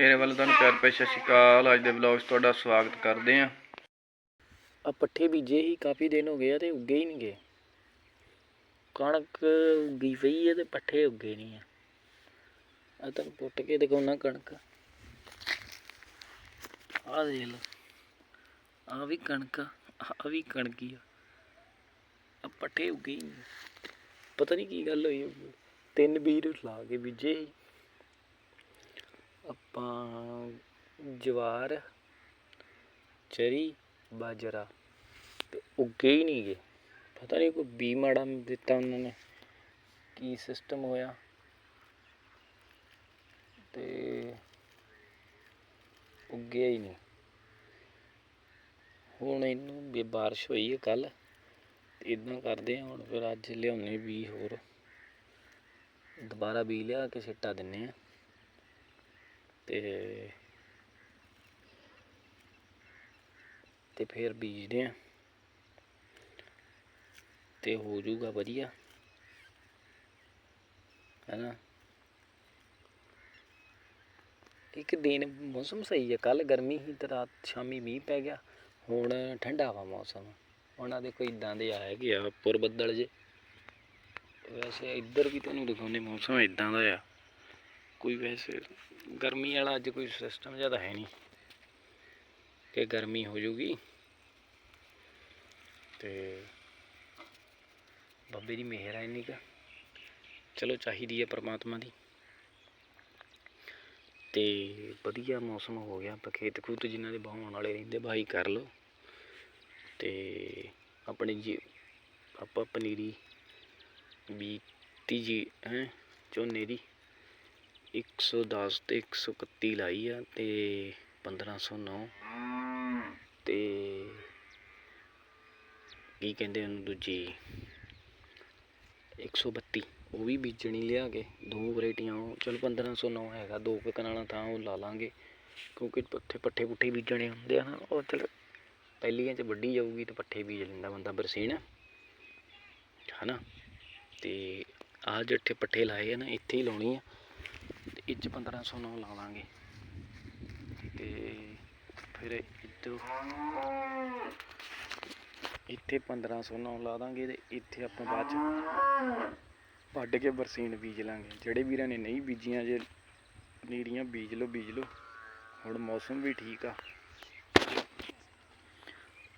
ਮੇਰੇ ਵੱਲ ਤੁਹਾਨੂੰ ਪਿਆਰ ਭਰੀ ਸਤਿ ਸ਼੍ਰੀ ਅਕਾਲ। ਅੱਜ ਦੇ ਵਲੌਗ 'ਚ ਤੁਹਾਡਾ ਸਵਾਗਤ ਕਰਦੇ ਹਾਂ। ਆ ਪੱਠੇ ਬੀਜੇ ਹੀ ਕਾਫੀ ਦਿਨ ਹੋ ਗਏ ਆ ਤੇ ਉੱਗੇ ਹੀ ਨਹੀਂ ਗਏ ਕਣਕ ਉੱਗੀ ਪਈ ਹੈ ਤੇ ਪੱਠੇ ਉੱਗੇ ਨਹੀਂ ਆ। ਆ ਤੁਹਾਨੂੰ ਪੁੱਟ ਕੇ ਦਿਖਾਉਣਾ ਕਣਕ। ਆ ਦੇਖ ਲਓ। ਆ ਵੀ ਕਣਕ ਆ ਵੀ ਕਣਕੀ ਆ। ਆ ਪੱਠੇ ਉੱਗੇ ਹੀ ਨਹੀਂ ਪਤਾ ਨਹੀਂ ਕੀ ਗੱਲ ਹੋਈ ਹੋਊਗੀ। ਤਿੰਨ ਬੀਜ ਲਾ ਕੇ ਬੀਜੇ ਸੀ। ਆਪਾਂ ਜਵਾਰ, ਚਰੀ, ਬਾਜਰਾ ਤੇ ਉੱਗੇ ਹੀ ਨਹੀਂ ਗਏ ਪਤਾ ਨਹੀਂ ਕੋਈ ਬੀ ਮਾੜਾ ਦਿੱਤਾ ਉਹਨਾਂ ਨੇ, ਕੀ ਸਿਸਟਮ ਹੋਇਆ। ਤੇ ਉੱਗਿਆ ਹੀ ਨਹੀਂ। ਹੁਣ ਇਹਨੂੰ ਵੀ ਬਾਰਿਸ਼ ਹੋਈ ਹੈ ਕੱਲ ਇਦਾਂ ਕਰਦੇ ਆ ਹੁਣ ਫਿਰ ਅੱਜ ਲਿਆਉਣੇ ਵੀ ਹੋਰ। ਦੁਬਾਰਾ ਬੀ ਲਿਆ ਕੇ ਸਿੱਟਾ ਦਿੰਨੇ ਆ ਤੇ ਤੇ ਫਿਰ ਬੀਜਦੇ ਆ। ਤੇ ਹੋ ਜਾਊਗਾ ਵਧੀਆ। ਹੈਨਾ? ਇੱਕ ਦਿਨ ਮੌਸਮ ਸਹੀ ਹੈ ਕੱਲ ਗਰਮੀ ਹੀ ਤੇ ਰਾਤ ਸ਼ਾਮੀ ਮੀਂਹ ਪੈ ਗਿਆ। ਹੁਣ ਠੰਡਾ ਵਾ ਮੌਸਮ। ਉਹਨਾਂ ਦੇ ਕੋਈ ਇਦਾਂ ਦੇ ਆਏ ਕਿ ਆ ਪੁਰ ਬੱਦਲ ਜੇ। ਵੈਸੇ ਇੱਧਰ ਵੀ ਤੁਹਾਨੂੰ ਦਿਖਾਉਂਦੇ ਮੌਸਮ ਇਦਾਂ ਦਾ ਆ। ਕੋਈ ਵੈਸੇ ਗਰਮੀ ਵਾਲਾ ਅੱਜ ਕੋਈ ਸਿਸਟਮ ਜ਼ਿਆਦਾ ਹੈ ਨਹੀਂ ਕਿ ਗਰਮੀ ਹੋ ਜੂਗੀ ਤੇ ਬਾਬੇ ਦੀ ਮਿਹਰ ਹੈ ਇੰਨੀ ਕੁ। ਚਲੋ ਚਾਹੀਦੀ ਹੈ ਪ੍ਰਮਾਤਮਾ ਦੀ। ਤੇ ਵਧੀਆ ਮੌਸਮ ਹੋ ਗਿਆ, ਆਪਾਂ ਖੇਤ ਖੂਤ ਜਿਨ੍ਹਾਂ ਦੇ ਵਾਹੁਣ ਵਾਲੇ ਰਹਿੰਦੇ ਬਾਈ ਕਰ ਲਓ। ਤੇ ਆਪਣੇ ਜੀ, ਆਪਾਂ ਪਨੀਰੀ ਬੀਤੀ ਜੀ, ਹੈ, ਝੋਨੇ ਦੀ। ਇੱਕ ਸੌ ਦਸ ਅਤੇ ਇੱਕ ਸੌ ਇਕੱਤੀ ਲਾਈ ਆ ਅਤੇ ਪੰਦਰਾਂ ਸੌ ਨੌ। ਅਤੇ ਕੀ ਕਹਿੰਦੇ ਉਹਨੂੰ ਦੂਜੀ? 132 ਉਹ ਵੀ ਬੀਜਣੀ ਲਿਆ ਕੇ, ਦੋ ਵਰਾਇਟੀਆਂ ਉਹ ਚਲੋ ਪੰਦਰਾਂ ਸੌ ਨੌ ਹੈਗਾ, ਦੋ ਕੁ ਕਨਾਲਾਂ ਤਾਂ ਉਹ ਲਾ ਲਾਂਗੇ। ਕਿਉਂਕਿ ਪੱਠੇ ਪੱਠੇ ਪੁੱਠੇ ਬੀਜਣੇ ਹੁੰਦੇ ਆ ਨਾ, ਉਹ ਚਲ ਪਹਿਲੀਆਂ ਚ ਵੱਢੀ ਜਾਊਗੀ ਤੇ ਪੱਠੇ ਬੀਜ ਲੈਂਦਾ ਬੰਦਾ ਬਰਸੀਨ। ਹਨਾ? ਤੇ ਆਹ ਜਿਹੜੇ ਪੱਠੇ ਲਾਏ ਆ ਨਾ, ਇੱਥੇ ਹੀ ਲਾਉਣੀ ਆ। ਤੇ ਇਹ 'ਚ 1509 ਲਾ ਲਾਂਗੇ। ਤੇ ਫਿਰ ਇੱਧਰ ਇੱਥੇ 1509 ਲਾ ਦਾਂਗੇ ਤੇ ਇੱਥੇ ਆਪਾਂ ਬਾਅਦ ਚ ਵੱਢ ਕੇ ਬਰਸੀਨ ਬੀਜ ਲਾਂਗੇ। ਜਿਹੜੇ ਵੀਰਾਂ ਨੇ ਨਹੀਂ ਬੀਜੀਆਂ ਜੇ ਪਨੀਰੀਆਂ ਬੀਜ ਲਓ ਬੀਜ ਲਓ। ਹੁਣ ਮੌਸਮ ਵੀ ਠੀਕ ਆ।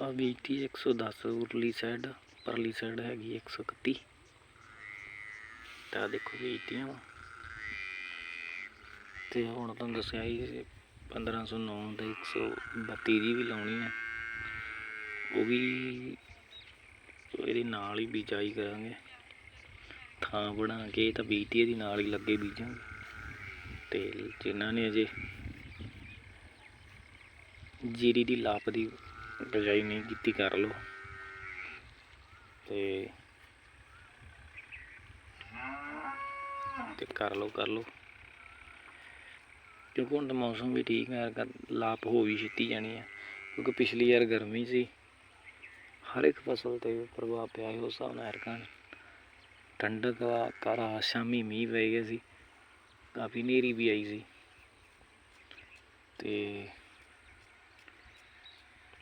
ਆ ਬੀਜਤੀ 110 ਉਰਲੀ ਸਾਈਡ ਪਰਲੀ ਸਾਈਡ ਹੈਗੀ 131 ਤਾਂ ਦੇਖੋ ਬੀਜਤੀਆਂ ਵਾ। ਤੇ ਹੁਣ ਤੁਹਾਨੂੰ ਦੱਸਿਆ ਹੀ 1509 ਤੇ 132 ਦੀ ਵੀ ਲਾਉਣੀ ਹੈ ਉਹ ਵੀ ਇਹਦੇ ਨਾਲ ਹੀ ਬੀਜਾਈ ਕਰਾਂਗੇ। ਥਾਂ ਬਣਾ ਕੇ ਤਾਂ ਬੀਜਤੀ, ਇਹਦੀ ਨਾਲ ਹੀ ਲੱਗੇ ਬੀਜਾਂਗੇ। ਤੇ ਜਿਨ੍ਹਾਂ ਨੇ ਅਜੇ ਜੀਰੀ ਦੀ ਲਾਪ ਦੀ ਬਿਜਾਈ ਨਹੀਂ ਕੀਤੀ, ਕਰ ਲਓ। ਤੇ ਤੇ ਕਰ ਲਓ ਕਰ ਲਓ। ਕਿਉਂਕਿ ਹੁਣ ਤਾਂ ਮੌਸਮ ਵੀ ਠੀਕ ਹੈ ਯਾਰ ਲਾਪ ਹੋ ਵੀ ਛੇਤੀ ਜਾਣੀ ਹੈ, ਕਿਉਂਕਿ ਪਿਛਲੀ ਵਾਰ ਗਰਮੀ ਸੀ। ਹਰ ਇੱਕ ਫਸਲ ਤੇ ਪ੍ਰਭਾਵ ਪਿਆ ਸੀ, ਉਸ ਹਿਸਾਬ ਨਾਲ ਐਰਕਾਂ ਠੰਡਕ ਵਾ ਕਰਾ ਸ਼ਾਮੀ ਮੀਂਹ ਪੈ ਗਿਆ ਸੀ, ਕਾਫੀ ਹਨੇਰੀ ਵੀ ਆਈ ਸੀ। ਤੇ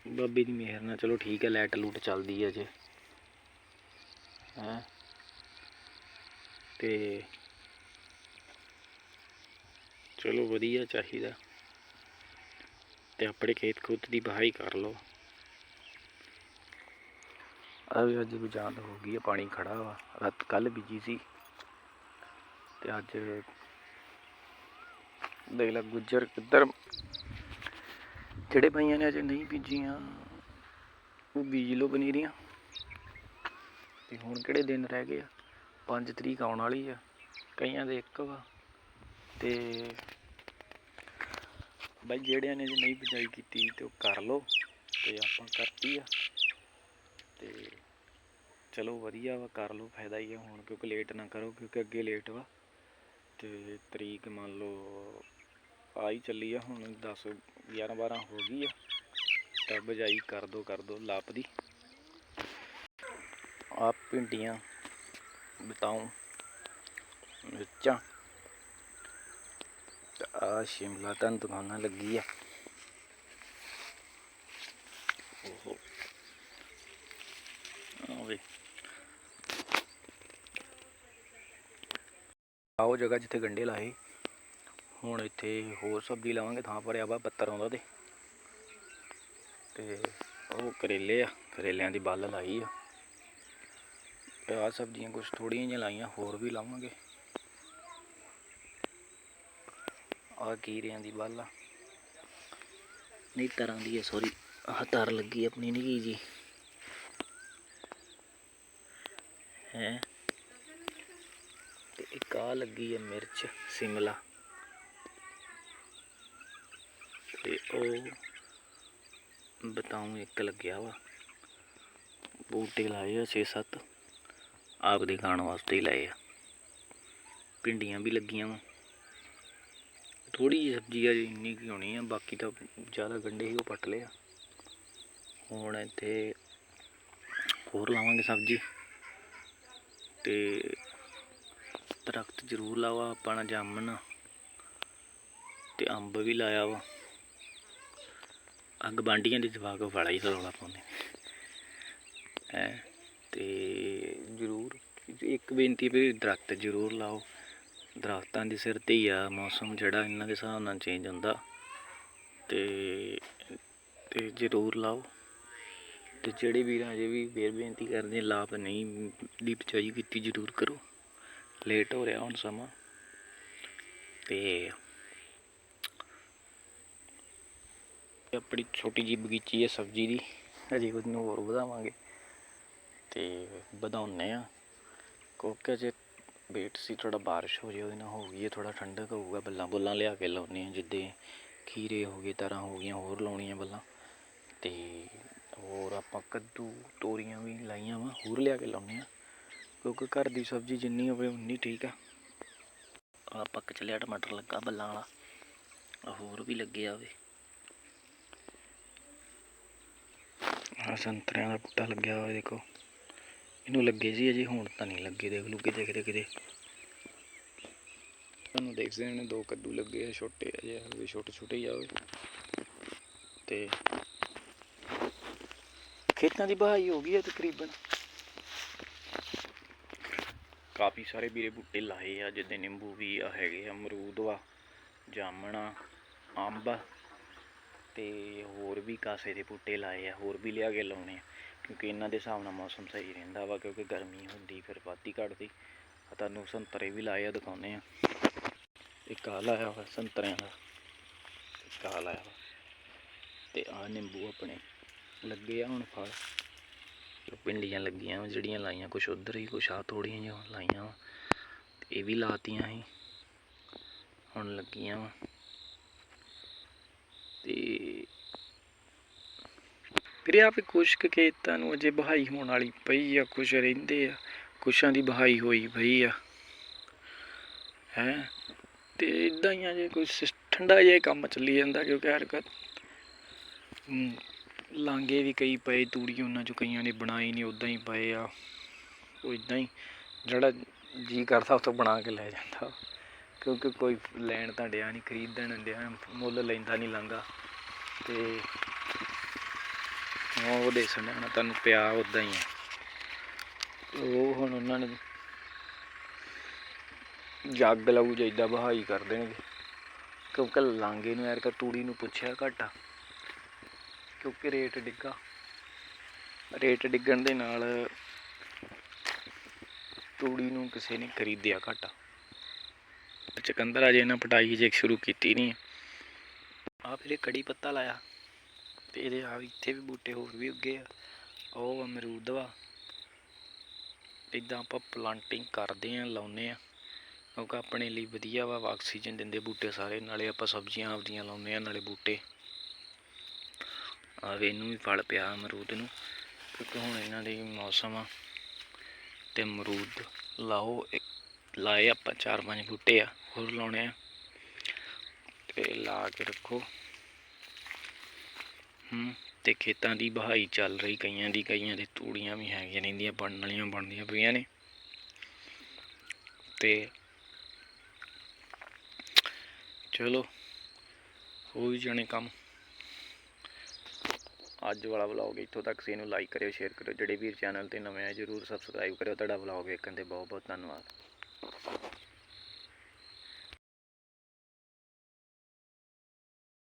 ਬਾਬੇ ਦੀ ਮਿਹਰ ਨਾਲ ਚਲੋ ਠੀਕ ਹੈ, ਲਾਈਟ ਲੂਟ ਚੱਲਦੀ ਹੈ ਜੇ ਹੈਂ? ਤੇ ਚਲੋ ਵਧੀਆ ਚਾਹੀਦਾ। ਤੇ ਆਪਣੇ ਖੇਤ ਖੁੱਤ ਦੀ ਬਹਾਈ ਕਰ ਲਓ। ਆ ਵੀ ਅੱਜ ਗੁਜਾਨ ਹੋ ਗਈ ਆ, ਪਾਣੀ ਖੜਾ ਵਾ। ਰਾਤ ਕੱਲ ਬੀਜੀ ਸੀ। ਤੇ ਅੱਜ ਦੇਖ ਲੈ ਗੁੱਜਰ ਕਿੱਧਰ ਜਿਹੜੇ ਭਾਈਆਂ ਨੇ ਅਜੇ ਨਹੀਂ ਬੀਜੀਆਂ, ਉਹ ਬੀਜ ਲਓ ਪਨੀਰੀਆਂ। ਤੇ ਹੁਣ ਕਿਹੜੇ ਦਿਨ ਰਹਿ ਗਏ ਆ? 5 ਤਰੀਕ ਆਉਣ ਵਾਲੀ ਆ। ਕਈਆਂ ਦੇ ਇੱਕ ਵਾ। ਤੇ ਬਾਈ ਜਿਹੜਿਆਂ ਨੇ ਜੇ ਨਹੀਂ ਬਿਜਾਈ ਕੀਤੀ ਤੇ ਉਹ ਕਰ ਲਓ ਤੇ ਆਪਾਂ ਕਰਤੀ ਆ। ਤੇ ਚਲੋ ਵਧੀਆ ਵਾ, ਕਰ ਲਓ, ਫਾਇਦਾ ਹੀ ਆ ਹੁਣ, ਕਿਉਂਕਿ ਲੇਟ ਨਾ ਕਰੋ, ਕਿਉਂਕਿ ਅੱਗੇ ਲੇਟ ਵਾ। ਤੇ ਤਰੀਕ ਮੰਨ ਲਓ ਆ ਹੀ ਚੱਲੀ ਆ, ਹੁਣ 10 11 12 ਹੋ ਗਈ ਆ। ਤਾਂ ਬਜਾਈ ਕਰ ਦੋ ਕਰ ਦੋ ਲਾਪ ਦੀ। ਆ ਭਿੰਡੀਆਂ ਬਤਾਉ ਮਿਰਚਾਂ। ਆ ਸ਼ਿਮਲਾ ਤਾਂ ਦੁਕਾਨਾਂ ਲੱਗੀ ਆ। ਓਹੋ। ਆਵੇ ਆਓ ਜਗ੍ਹਾ ਜਿੱਥੇ ਗੰਡੇ ਲਾਏ। ਹੁਣ ਇੱਥੇ ਹੋਰ ਸਬਜ਼ੀ ਲਾਵਾਂਗੇ, ਥਾਂ ਭਰਿਆ ਵਾ ਪੱਤਰ ਆਉਂਦਾ ਤੇ। ਤੇ ਉਹ ਕਰੇਲੇ ਆ, ਕਰੇਲਿਆਂ ਦੀ ਬੱਲ ਲਾਈ ਆ। ਤੇ ਆਹ ਸਬਜ਼ੀਆਂ ਕੁਝ ਥੋੜੀਆਂ ਜਿਹੀਆਂ ਲਾਈਆਂ, ਹੋਰ ਵੀ ਲਾਵਾਂਗੇ। ਆ ਕੀਰਿਆਂ ਦੀ ਬੱਲ ਆ ਨਹੀਂ ਤਰ੍ਹਾਂ ਦੀ ਹੈ ਸੌਰੀ ਆਹ ਤਰ ਲੱਗੀ ਆਪਣੀ ਨਿੱਕੀ ਜੀ ਹੈ? ਤੇ ਇੱਕ ਆ ਲੱਗੀ ਹੈ ਮਿਰਚ, ਸਿਮਲਾ। ਤੇ ਉਹ ਬਤਾਉਂ ਇੱਕ ਲੱਗਿਆ ਵਾ। ਬੂਟੇ ਲਾਏ ਆ 6-7 ਆਪਦੇ ਖਾਣ ਵਾਸਤੇ ਹੀ ਲਾਏ ਆ। ਭਿੰਡੀਆਂ ਵੀ ਲੱਗੀਆਂ ਵਾ। ਥੋੜੀ ਜਿਹੀ ਸਬਜ਼ੀ ਆ ਜੀ, ਇੰਨੀ ਕੀ ਹੋਣੀ ਆ, ਬਾਕੀ ਤਾਂ ਜ਼ਿਆਦਾ ਗੰਡੇ ਹੀ ਉਹ ਪੱਟ ਲਿਆ ਹੁਣ ਇੱਥੇ ਹੋਰ ਲਾਵਾਂਗੇ ਸਬਜ਼ੀ ਤੇ ਦਰਖਤ ਜ਼ਰੂਰ ਲਾਵਾ ਆਪਾਂ ਨਾ ਜਾਮਣ। ਤੇ ਅੰਬ ਵੀ ਲਾਇਆ ਵਾ। ਅੱਗ ਬਾਂਡੀਆਂ ਦੇ ਜਵਾਕ ਵਾਲਾ ਹੀ ਰੌਲਾ ਪਾਉਂਦੇ ਹੈ, ਤੇ ਜ਼ਰੂਰ ਇੱਕ ਬੇਨਤੀ ਵੀ ਦਰਖਤ ਜ਼ਰੂਰ ਲਾਓ। ਦਰਖਤਾਂ ਦੇ ਸਿਰ ਤੇ ਹੀ ਆ, ਮੌਸਮ ਜਿਹੜਾ ਇਹਨਾਂ ਦੇ ਹਿਸਾਬ ਨਾਲ ਚੇਂਜ ਹੁੰਦਾ। ਤੇ ਤੇ ਜ਼ਰੂਰ ਲਾਓ। ਤੇ ਜਿਹੜੇ ਵੀਰ ਅਜੇ ਵੀ ਫੇਰ ਬੇਨਤੀ ਕਰਦੇ ਲਾਭ ਨਹੀਂ, ਦੀ ਬਚਾਈ ਕੀਤੀ ਜ਼ਰੂਰ ਕਰੋ। ਲੇਟ ਹੋ ਰਿਹਾ ਹੁਣ ਸਮਾਂ। ਤੇ ਆਪਣੀ ਛੋਟੀ ਜਿਹੀ ਬਗੀਚੀ ਹੈ ਸਬਜ਼ੀ ਦੀ, ਅਜੇ ਉਹਨੂੰ ਹੋਰ ਵਧਾਵਾਂਗੇ। ਤੇ ਵਧਾਉਨੇ ਆ ਕਿਉਂਕਿ ਜੇ ਵੇਟ ਸੀ ਥੋੜਾ ਬਾਰਿਸ਼ ਹੋ ਜੇ, ਉਹਦੇ ਨਾਲ ਹੋ ਗਈ ਹੈ ਥੋੜਾ ਠੰਡਕ ਹੋਊਗਾ, ਬੱਲਾਂ ਬੁੱਲਾਂ ਲਿਆ ਕੇ ਲਾਉਨੇ ਆ ਜਿੱਦੇ ਖੀਰੇ ਹੋ ਗਏ ਤਰ੍ਹਾਂ ਹੋ ਗਈਆਂ, ਹੋਰ ਲਾਉਣੀਆਂ ਬੱਲਾਂ। ਤੇ ਹੋਰ ਆਪਾਂ ਕੱਦੂ, ਤੋਰੀਆਂ ਵੀ ਲਾਈਆਂ ਵਾ, ਹੋਰ ਲਿਆ ਕੇ ਲਾਉਨੇ ਆ ਕਿਉਂਕਿ ਘਰ ਦੀ ਸਬਜ਼ੀ ਜਿੰਨੀ ਹੋਵੇ, ਉਨੀ ਠੀਕ ਆ। ਆ ਪੱਕ ਚਲਿਆ ਟਮਾਟਰ ਲੱਗਾ ਬੱਲਾਂ ਵਾਲਾ ਹੋਰ ਵੀ ਲੱਗੇ ਆਵੇ ਆ ਸੰਤਰਿਆਂ ਦਾ ਬੂਟਾ ਲੱਗਿਆ ਹੋਇਆ, ਦੇਖੋ। ਇਹਨੂੰ ਲੱਗੇ ਸੀ ਅਜੇ, ਹੁਣ ਤਾਂ ਨਹੀਂ ਲੱਗੇ, ਦੇਖ ਲਓ ਕਿਤੇ ਕਿਤੇ ਕਿਤੇ। ਤੁਹਾਨੂੰ ਦੇਖਦੇ ਨੇ ਦੋ ਕੱਦੂ ਲੱਗੇ ਆ, ਛੋਟੇ ਅਜੇ ਹਲੇ ਛੋਟੇ ਛੋਟੇ ਹੀ ਆਵੇ ਤੇ ਖੇਤਾਂ ਦੀ ਬਹਾਈ ਹੋ ਗਈ ਹੈ ਤਕਰੀਬਨ। ਕਾਫੀ ਸਾਰੇ ਵੀਰੇ ਬੂਟੇ ਲਾਏ ਆ, ਜਿੱਦੇ ਨਿੰਬੂ ਵੀ ਆ, ਹੈਗੇ ਆ, ਅਮਰੂਦ ਵਾ, ਜਾਮਣਾ, ਅੰਬ ਤੇ ਹੋਰ ਵੀ ਕਾਸੇ ਦੇ ਬੂਟੇ ਲਾਏ ਆ, ਹੋਰ ਵੀ ਲਿਆ ਕੇ ਲਾਉਣੇ ਆ। ਕਿਉਂਕਿ ਇਹਨਾਂ ਦੇ ਹਿਸਾਬ ਨਾਲ ਮੌਸਮ ਸਹੀ ਰਹਿੰਦਾ ਵਾ, ਕਿਉਂਕਿ ਗਰਮੀ ਹੁੰਦੀ ਫਿਰ ਵੱਧਦੀ ਘਟਦੀ। ਆ ਤੁਹਾਨੂੰ ਸੰਤਰੇ ਵੀ ਲਾਏ ਆ ਦਿਖਾਉਨੇ ਆ। ਇੱਕ ਆ ਲਾਇਆ ਵਾ, ਸੰਤਰਿਆਂ ਦਾ। ਇੱਕ ਆ ਲਾਇਆ ਵਾ। ਤੇ ਆ ਨਿੰਬੂ ਆਪਣੇ ਲੱਗੇ ਆ ਹੁਣ ਫਲ। ਤੇ ਪਿੰਡੀਆਂ ਲੱਗੀਆਂ ਵਾ, ਜਿਹੜੀਆਂ ਲਾਈਆਂ, ਕੁਛ ਉਧਰ ਹੀ, ਕੁਛ ਆ ਥੋੜੀਆਂ ਜਿਹੀਆਂ ਲਾਈਆਂ ਵਾ। ਤੇ ਇਹ ਵੀ ਲਾਤੀਆਂ ਸੀ। ਹੁਣ ਲੱਗੀਆਂ ਵਾ। ਤੇ ਫਿਰ ਆਪ ਕੁਛ ਕੁ ਖੇਤਾਂ ਨੂੰ ਅਜੇ ਬਹਾਈ ਹੋਣ ਵਾਲੀ ਪਈ ਆ ਕੁਛ ਰਹਿੰਦੇ ਆ ਕੁਛਾਂ ਦੀ ਬਹਾਈ ਹੋਈ ਪਈ ਆ। ਹੈ? ਤੇ ਇਦਾਂ ਹੀ ਆ ਜੇ ਕੋਈ ਸਿਸ- ਠੰਡਾ ਜਿਹਾ ਕੰਮ ਚੱਲੀ ਜਾਂਦਾ ਕਿਉਂਕਿ ਹਰ ਕਦ ਲਾਂਗੇ ਵੀ ਕਈ ਪਏ, ਤੂੜੀ ਉਹਨਾਂ ਚੋਂ ਕਈਆਂ ਨੇ ਬਣਾਈ ਨਹੀਂ ਉਦਾਂ ਹੀ ਪਏ ਆ। ਉਹ ਇਦਾਂ ਹੀ ਜਿਹੜਾ ਜੀ ਕਰਦਾ ਉੱਥੋਂ ਬਣਾ ਕੇ ਲੈ ਜਾਂਦਾ। ਕਿਉਂਕਿ ਕੋਈ ਲੈਣ ਤਾਂ ਡਿਆ ਨਹੀਂ ਖਰੀਦਣ ਡਿਆ, ਮੁੱਲ ਲੈਂਦਾ ਨਹੀਂ ਲਾਂਗਾ ਤੇ ਉਹ ਦੇ ਸੁਣਿਆ ਤੁਹਾਨੂੰ ਪਿਆ ਉਦਾਂ ਹੀ ਹੈ ਉਹ ਹੁਣ ਉਹਨਾਂ ਨੇ ਜੱਗ ਲਾਊ ਜਿੱਦਾਂ ਬਹਾਈ ਕਰ ਦੇਣਗੇ। ਕਿਉਂਕਿ ਲਾਂਗੇ ਨੂੰ ਯਾਰ ਕਾ ਤੂੜੀ ਨੂੰ ਪੁੱਛਿਆ ਘਾਟਾ ਕਿਉਂਕਿ ਰੇਟ ਡਿੱਗਾ। ਰੇਟ ਡਿੱਗਣ ਦੇ ਨਾਲ ਤੂੜੀ ਨੂੰ ਕਿਸੇ ਨੇ ਖਰੀਦਿਆ ਘਾਟਾ ਚਕੰਦਰ ਅਜੇ ਨਾ ਪਟਾਈ ਜੇ ਸ਼ੁਰੂ ਕੀਤੀ ਨਹੀਂ ਆ। ਫਿਰ ਇਹ ਕੜੀ ਪੱਤਾ ਲਾਇਆ। ਤੇ ਇਹਦੇ ਆ ਇੱਥੇ ਵੀ ਬੂਟੇ ਹੋਰ ਵੀ ਉੱਗੇ ਆ। ਉਹ ਅਮਰੂਦ ਵਾ। ਇਦਾਂ ਆਪਾਂ ਪਲਾਂਟਿੰਗ ਕਰਦੇ ਆ ਲਾਉਨੇ ਆ। ਕਿਉਂਕਿ ਆਪਣੇ ਲਈ ਵਧੀਆ ਵਾ, ਆਕਸੀਜਨ ਦਿੰਦੇ ਬੂਟੇ ਸਾਰੇ। ਨਾਲੇ ਆਪਾਂ ਸਬਜ਼ੀਆਂ ਆਪਦੀਆਂ ਲਾਉਂਦੇ ਆ, ਨਾਲੇ ਬੂਟੇ। ਆਵੇ ਇਹਨੂੰ ਵੀ ਫਲ ਪਿਆ ਅਮਰੂਦ ਨੂੰ। ਕਿਉਂਕਿ ਹੁਣ ਇਹਨਾਂ ਦੇ ਮੌਸਮ ਆ। ਤੇ ਅਮਰੂਦ ਲਾਓ, ਇੱਕ- ਲਾਏ ਆਪਾਂ ਚਾਰ ਪੰਜ ਬੂਟੇ ਆ, ਹੋਰ ਲਾਉਣੇ ਆ। ਤੇ ਲਾ ਕੇ ਰੱਖੋ। ਹੂੰ। ਤੇ ਖੇਤਾਂ ਦੀ ਬਹਾਈ ਚੱਲ ਰਹੀ, ਕਈਆਂ ਦੀ, ਕਈਆਂ ਦੇ ਤੂੜੀਆਂ ਵੀ ਹੈਗੀਆਂ ਰਹਿੰਦੀਆਂ, ਬਣਨ ਵਾਲੀਆਂ ਬਣਦੀਆਂ ਪਈਆਂ ਨੇ। ਤੇ ਚਲੋ, ਹੋ ਵੀ ਜਾਣੇ ਕੰਮ। ਅੱਜ ਵਾਲਾ ਵਲੌਗ ਇੱਥੋਂ ਤੱਕ ਸੀ ਇਹਨੂੰ ਲਾਈਕ ਕਰਿਓ ਸ਼ੇਅਰ ਕਰਿਓ, ਜਿਹੜੇ ਵੀਰ ਚੈਨਲ ਤੇ ਨਵੇਂ ਆ, ਜਰੂਰ ਸਬਸਕ੍ਰਾਈਬ ਕਰਿਓ। ਤੁਹਾਡਾ ਵਲੌਗ ਵੇਖਣ ਤੇ ਬਹੁਤ ਬਹੁਤ ਧੰਨਵਾਦ।